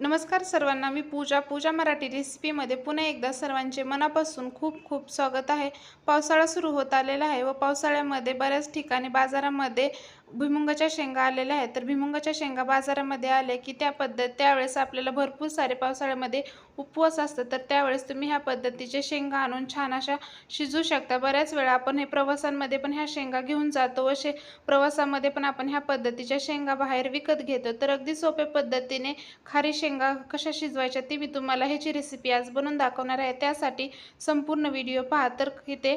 नमस्कार सर्वांना मी पूजा. पूजा मराठी रेसिपीमध्ये पुन्हा एकदा सर्वांचे मनापासून खूप खूप स्वागत आहे. पावसाळा सुरू होत आलेला आहे व पावसाळ्यामध्ये बऱ्याच ठिकाणी बाजारामध्ये भुईमुंगाच्या शेंगा आलेल्या आहेत. तर भुईमुंगाच्या शेंगा बाजारामध्ये आले की त्या पद्धत त्यावेळेस आपल्याला भरपूर सारे पावसाळ्यामध्ये उपवास असतात. तर त्यावेळेस तुम्ही ह्या पद्धतीचे शेंगा आणून छान अशा शिजू शकता. बऱ्याच वेळा आपण हे प्रवासांमध्ये पण ह्या शेंगा घेऊन जातो. व शे प्रवासामध्ये पण आपण ह्या पद्धतीच्या शेंगा बाहेर विकत घेतो. तर अगदी सोप्या पद्धतीने खारी शेंगा कशा शिजवायच्या ती मी तुम्हाला ह्याची रेसिपी आज बनवून दाखवणार आहे. त्यासाठी संपूर्ण व्हिडिओ पहा. तर इथे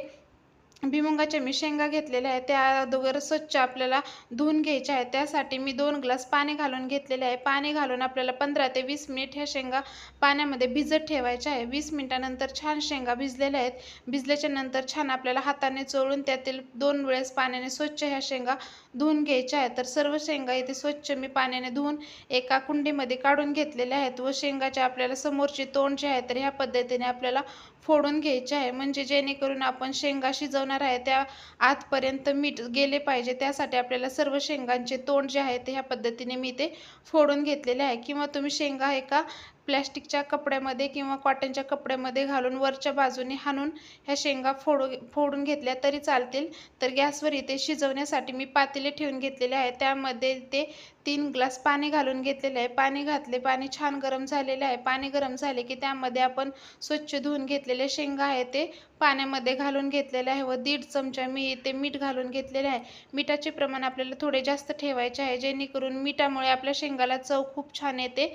भिमुंगाच्या मी शेंगा घेतलेल्या आहेत. त्या अगोदर स्वच्छ आपल्याला धुवून घ्यायच्या आहेत. त्यासाठी मी दोन ग्लास पाणी घालून घेतलेले आहे. पाणी घालून आपल्याला पंधरा ते वीस मिनिट ह्या शेंगा पाण्यामध्ये भिजत ठेवायच्या आहे वीस मिनिटानंतर छान शेंगा भिजलेल्या आहेत. भिजल्याच्या नंतर छान आपल्याला हाताने चोळून त्यातील दोन वेळेस पाण्याने स्वच्छ ह्या शेंगा धुवून घ्यायच्या आहेत. तर सर्व शेंगा इथे स्वच्छ मी पाण्याने धुवून एका कुंडीमध्ये काढून घेतलेल्या आहेत व शेंगाचे आपल्याला समोरचे तोंड जे आहे तर ह्या पद्धतीने आपल्याला फोडून घ्यायचे आहे. म्हणजे जेणेकरून आपण शेंगा शिजवणार आहे त्या आतपर्यंत मीठ गेले पाहिजे. त्यासाठी आपल्याला सर्व शेंगांचे तोंड जे आहे ते ह्या पद्धतीने मी ते फोडून घेतलेले आहे. किंवा तुम्ही शेंगा एका प्लॅस्टिकच्या कपड्यामध्ये किंवा कॉटनच्या कपड्यामध्ये घालून वरच्या बाजूने हाणून ह्या शेंगा फोडू फोडून घेतल्या तरी चालतील. तर गॅसवर इथे शिजवण्यासाठी मी पातेले ठेवून घेतलेले आहे त्यामध्ये ते तीन ग्लास पाणी घालून घेतलेले आहे. पाणी घातले पाणी छान गरम झालेले आहे. पाणी गरम झाले की त्यामध्ये आपण स्वच्छ धुवून घेतलेले शेंगा आहे ते पाण्यामध्ये घालून घेतलेले आहे व दीड चमचा मी इथे मीठ घालून घेतलेले आहे. मिठाचे प्रमाण आपल्याला थोडे जास्त ठेवायचे आहे. जेणेकरून मिठामुळे आपल्या शेंगाला चव खूप छान येते.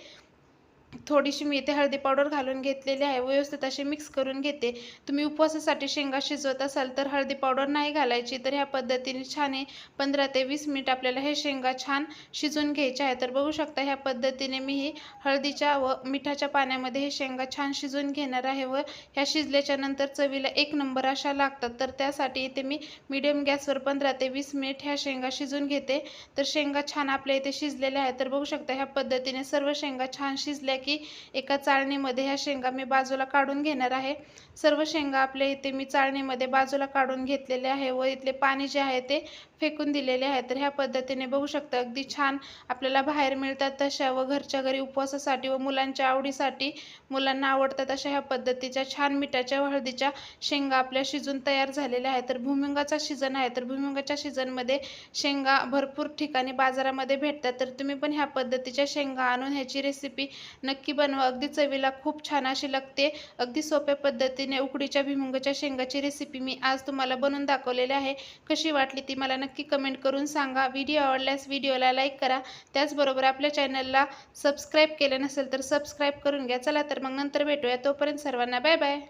थोडीशी मी इथे हळदी पावडर घालून घेतलेली आहे. व्यवस्थित असे मिक्स करून घेते. तुम्ही उपवासासाठी शेंगा शिजवत असाल तर हळदी पावडर नाही घालायची. तर ह्या पद्धतीने छान पंधरा ते वीस मिनिट आपल्याला हे शेंगा छान शिजून घ्यायचे आहे तर बघू शकता ह्या पद्धतीने मी ही हळदीच्या व मिठाच्या पाण्यामध्ये हे शेंगा छान शिजून घेणार आहे व ह्या शिजल्याच्या नंतर चवीला एक नंबर अशा लागतात. तर त्यासाठी इथे मी मिडियम गॅसवर पंधरा ते वीस मिनिट ह्या शेंगा शिजून घेते. तर शेंगा छान आपल्या इथे शिजलेल्या आहेत. तर बघू शकता ह्या पद्धतीने सर्व शेंगा छान शिजल्या की एका चाळणीमध्ये ह्या शेंगा मी बाजूला काढून घेणार आहे. सर्व शेंगा आपल्या इथे मी चाळणीमध्ये बाजूला काढून घेतलेले आहे व इथले पाणी जे आहे ते फेकून दिलेले आहे. तर ह्या पद्धतीने बघू शकता अगदी छान आपल्याला बाहेर मिळतात तशा व घरच्या घरी उपवासासाठी व मुलांच्या आवडीसाठी मुलांना आवडतात अशा ह्या पद्धतीच्या छान मिठाच्या हळदीच्या शेंगा आपल्या शिजून तयार झालेल्या आहेत. तर भुमिंगाचा सीझन आहे तर भुमिंगाच्या सीझनमध्ये शेंगा भरपूर ठिकाणी बाजारामध्ये भेटतात. तर तुम्ही पण ह्या पद्धतीच्या शेंगा आणून ह्याची रेसिपी नक्की बनवा. अगदी चवीला खूप छान अशी लागते. अगदी सोप्या पद्धतीने उकडीच्या भिमुंगाच्या शेंगाची रेसिपी मी आज तुम्हाला बनवून दाखवलेली आहे. कशी वाटली ती मला नक्की कमेंट करून सांगा. व्हिडिओ आवडल्यास व्हिडिओला लाईक करा. त्याचबरोबर आपल्या चॅनलला सबस्क्राईब केलं नसेल तर सबस्क्राईब करून घ्या. चला तर मग नंतर भेटूया. तोपर्यंत सर्वांना बाय बाय